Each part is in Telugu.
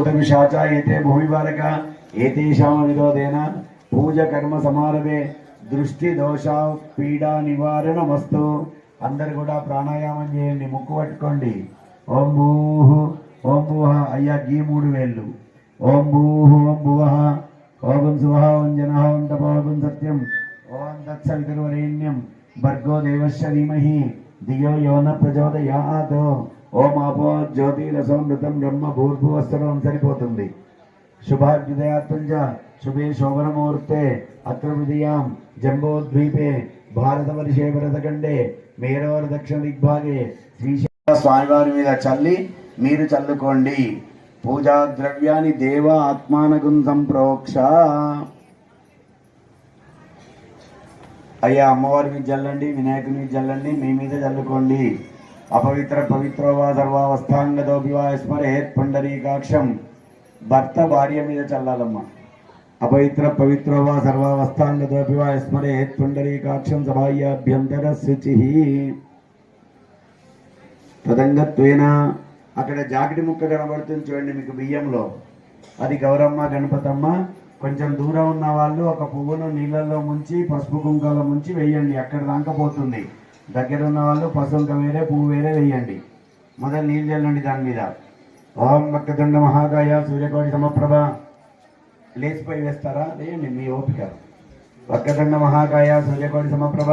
భూతపిశాచ ఏతే భూమివారక ఏతేషాం విరోధేన పూజ కర్మ సమారభే దృష్టి దోష పీడా నివారణ వస్తు అందరు కూడా ప్రాణాయామం చేయండి ముక్కు పట్టుకోండి. ఓం భూహు ఓం భూహ అయ్యా గీ మూడు వేళ్ళు. ఓం భూహు ఓం భువహ ఓం శుభః ఓం జన ఓం తపః ఓం సత్యం. ఓం తత్సవితరువరేణ్యం భర్గో దేవస్య ధీమహి. ధియో యోన న ప్రచోదయాత్. ఓం జ్యోతి రసమృతం బ్రహ్మ భూర్భువస్త్రం సరిపోతుంది. శుభాభ్యుదయాత్మంజ శుభే శోభనముహూర్తే అత్ర హృదయాం జంబోద్వీపే భారతవర్షే భరతఖండే మేడవర దక్షిణ దిగ్భాగే శ్రీశైల స్వామివారి మీద చల్లి మీరు చల్లుకోండి. పూజా ద్రవ్యాన్ని దేవ ఆత్మానగుం సంప్రోక్ష. అయ్యా అమ్మవారి మీద చల్లండి వినాయకుని మీద చల్లండి మీ మీద చల్లుకోండి అపవిత్ర పవిత్రోవా సర్వావస్థాంగదోపి వా స్మరేత్ పుండరీకాక్షం భర్త భార్య మీద చల్లాలమ్మా. అపవిత్ర పవిత్రోవా సర్వావస్థాంగదోపి వా స్మరేత్ పుండరీకాక్షం సభాయ్యాభ్యంతర శుచి తదంగత్వేన అక్కడ జాకిటి ముక్క కనబడుతుంది చూడండి మీకు బియ్యంలో. అది గౌరమ్మ గణపతమ్మ కొంచెం దూరం ఉన్న వాళ్ళు ఒక పువ్వును నీళ్ళల్లో ముంచి పసుపు కుంకాల ముంచి వేయండి అక్కడ దాకపోతుంది దగ్గర ఉన్న వాళ్ళు పసుంక వేరే పువ్వు వేరే వేయండి. మొదలు నీళ్ళు చల్లండి దాని మీద. ఓం వక్కదండ మహాకాయ సూర్యకోటి సమప్రభ. లేచిపోయి వేస్తారా? వేయండి మీ ఓపిక. వక్కదండ మహాకాయ సూర్యకోటి సమప్రభ.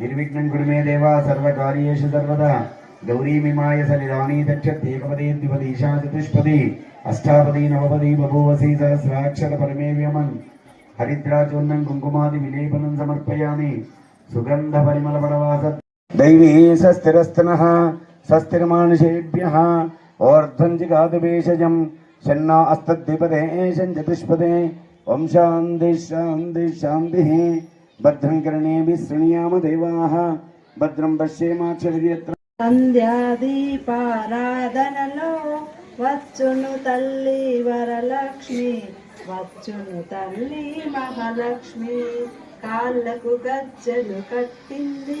నిర్విఘ్నం గుడిమే దేవ సర్వకార్యేషు సర్వదా. గౌరీమిమాయ సలిదానీ దక్షత్ ఏకపది ద్విపది ఈశా చతుష్పది అష్టాపది నవపది బభూవసి సహస్రాక్షర పరమే వ్యమన్ హరిద్రాచూర్ణం కుంకుమాది విలేపనం సమర్పయామి. సుగంధ పరిమళ పడవాస దైవీ సస్థిరస్తన సస్థిరమానుషేభ్య ఓర్ధ్వం షన్నా అస్తద్విపదే చతుష్పదే ఓం శాంతి శాంతి శాంతి భద్రం కర్ణేభి శృణుయామ దేవా భద్రం పశ్యేమాక్షరిత్ర సంధ్యాదీపారాధనలో వచ్చును తల్లి వరలక్ష్మి వచ్చును తల్లి మహాలక్ష్మి కాళ్ళకు గజ్జలు కట్టింది.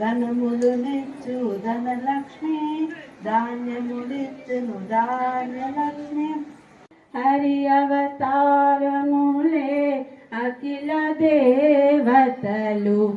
ధనములు నిచ్చు ధనలక్ష్మి ధాన్యములిచ్చును ధాన్యలక్ష్మి. హరి అవతారములే అఖిల దేవతలు.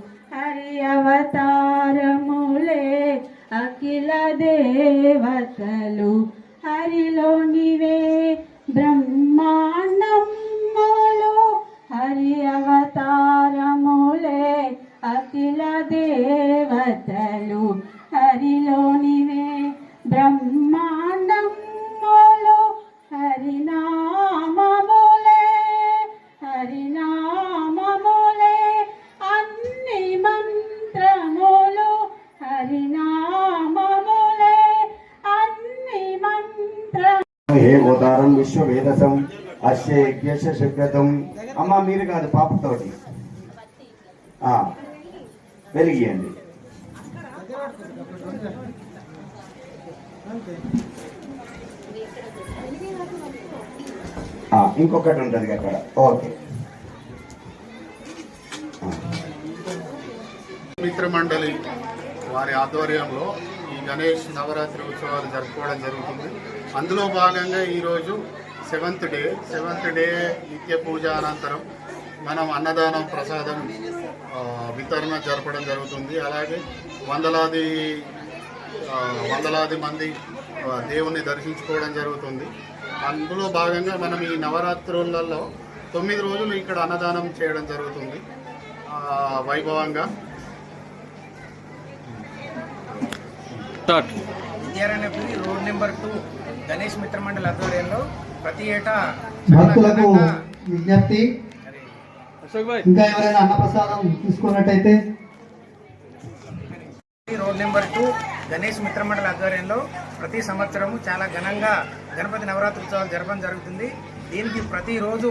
బ్రహ్మాండములు హరినామములే హరినామములే. అన్ని మంత్రములు హరినామములే అన్ని మంత్ర హే గోదారం విశ్వవేదసం అస్య యజ్ఞస్య శుద్ధతం అమ్మ మీరు కాదు పాపతోటి. ఆ, వెలిగియండి. ఇంకొకటి ఉంటుంది అక్కడ. ఓకే. మిత్రమండలి వారి ఆధ్వర్యంలో ఈ గణేష్ నవరాత్రి ఉత్సవాలు జరుపుకోవడం జరుగుతుంది. అందులో భాగంగా ఈరోజు సెవెంత్ డే. సెవెంత్ డే నిత్య పూజ అనంతరం మనం అన్నదానం ప్రసాదం వితరణ జరపడం జరుగుతుంది. అలాగే వందలాది వందలాది మంది దేవుణ్ణి దర్శించుకోవడం జరుగుతుంది. అందులో భాగంగా మనం ఈ నవరాత్రులలో తొమ్మిది రోజులు ఇక్కడ అన్నదానం చేయడం జరుగుతుంది. ఆ, వైభవంగా. Road number two Ganesh Mitra Mandali ఆధ్వర్యంలో ప్రతి ఏటా భక్తులకు విజ్ఞప్తి. ఇంకా ఎవరైనా అన్నప్రసాదం తీసుకున్నట్టయితే. రోడ్ నెంబర్ టూ గణేష్ మిత్రమండలి ఆధ్వర్యంలో ప్రతి సంవత్సరము చాలా ఘనంగా గణపతి నవరాత్రి ఉత్సవాలు జరపడం జరుగుతుంది. దీనికి ప్రతిరోజు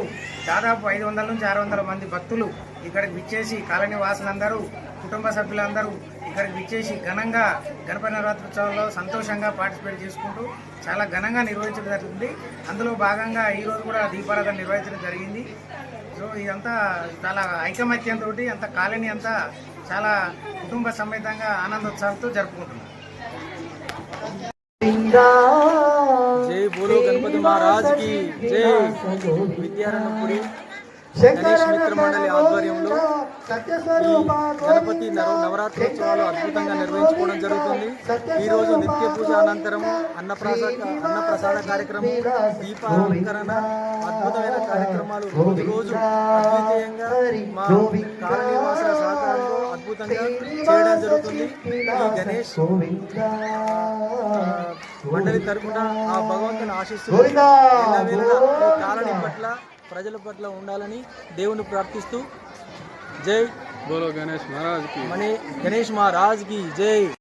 దాదాపు ఐదు వందల నుంచి ఆరు వందల మంది భక్తులు ఇక్కడికి విచ్చేసి కాలనీ వాసులందరూ కుటుంబ సభ్యులందరూ ఇక్కడికి విచ్చేసి ఘనంగా గణపతి నవరాత్రి ఉత్సవంలో సంతోషంగా పార్టిసిపేట్ చేసుకుంటూ చాలా ఘనంగా నిర్వహించడం జరుగుతుంది. అందులో భాగంగా ఈరోజు కూడా దీపారాధన నిర్వహించడం జరిగింది. సో ఇదంతా చాలా ఐకమత్యంతో అంత కాలనీ అంతా చాలా కుటుంబ సమేతంగా ఆనందోత్సవాలతో జరుపుకుంటున్నారు జై బోలో గణపతి మహారాజ్కి జై. విద్యారణపురి గణేష్ మిత్ర మండలి ఆధ్వర్యంలో గణపతి నవ నవరాత్రోత్సవాలు అద్భుతంగా నిర్వహించుకోవడం జరుగుతుంది. ఈ రోజు నిత్య పూజ అనంతరము అన్నప్రసాద అన్నప్రసాద కార్యక్రమం దీపాలంకరణ అద్భుతమైన కార్యక్రమాలు. రోజు రోజు అద్వితీయంగా మా కాలనీ వాసుల సహకారంలో అద్భుతంగా చేయడం జరుగుతుంది. గణేష్ మండలి తరపున ఆ భగవంతుని ఆశిస్తూ కాలనీ పట్ల ప్రజల పట్ల ఉండాలని దేవుని ప్రార్థిస్తూ జై బోలో గణేష్ మహారాజ్కి. గణేష్ మహారాజ్కి జై.